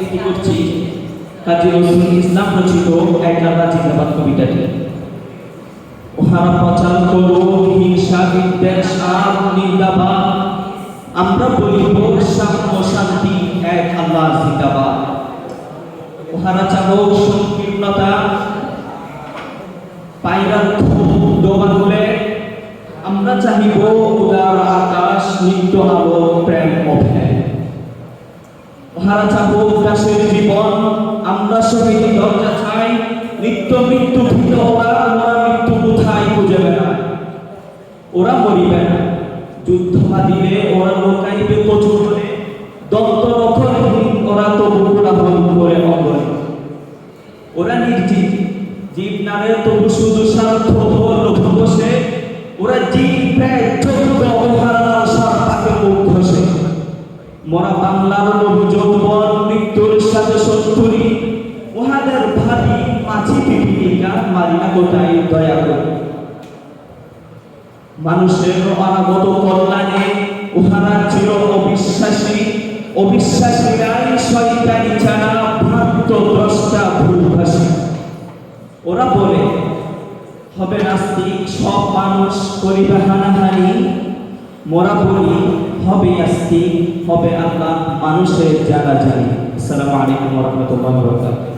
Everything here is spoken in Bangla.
এটি করছি। কাজী নজরুল ইসলাম রচিত এক আল্লাহ জিন্দাবাদ কবিতাটি। ওহারা প্রচার করো হিংসা বিদ্বেষ নিন্দাবাদ। আমরা বলিব সাম্য এক আল্লাহ জিন্দাবাদ। ওহারা সংকীর্ণতা। আমরা চাহিব উদার আকাশ, নিত্য আলো, প্রেম অভ্যায় চাবো উদাসের জীবন, আমরা শহীদ দরজা চাই নিত্য মৃত্যু ভীত ওরা ওরা মৃত্যু কোথায় খুঁজে বেড়ায়? ওরা মরিবে না। যুদ্ধ দিলে ওরা লোকাইবে করে দন্ত রক্ষণহীন ওরা তবু কোলাহল করে অগরে ওরা নির্জীব, জীব নারে তবু শুধু স্বার্থ মরা বাংলার নবী মৃত্যুর সাথে সত্তরি। উহাদের ভাবি মাছি পিপিলিকা মারিনা কোটাই দয়া করে। মানুষের অনাগত কল্যাণে উহারা চির অবিশ্বাসী। অবিশ্বাসীরাই শয়তানি ছাড়া ভ্রান্ত দ্রষ্টা ভুলভাসী। ওরা বলে, হবে নাস্তিক সব মানুষ করিবে হানাহানি। মোরা বলি হবে আস্তিক হবে আল্লাহ মানুষের জানা জানি আসসালামু আলাইকুম রহমতুল্লাহ বরকাতুহ।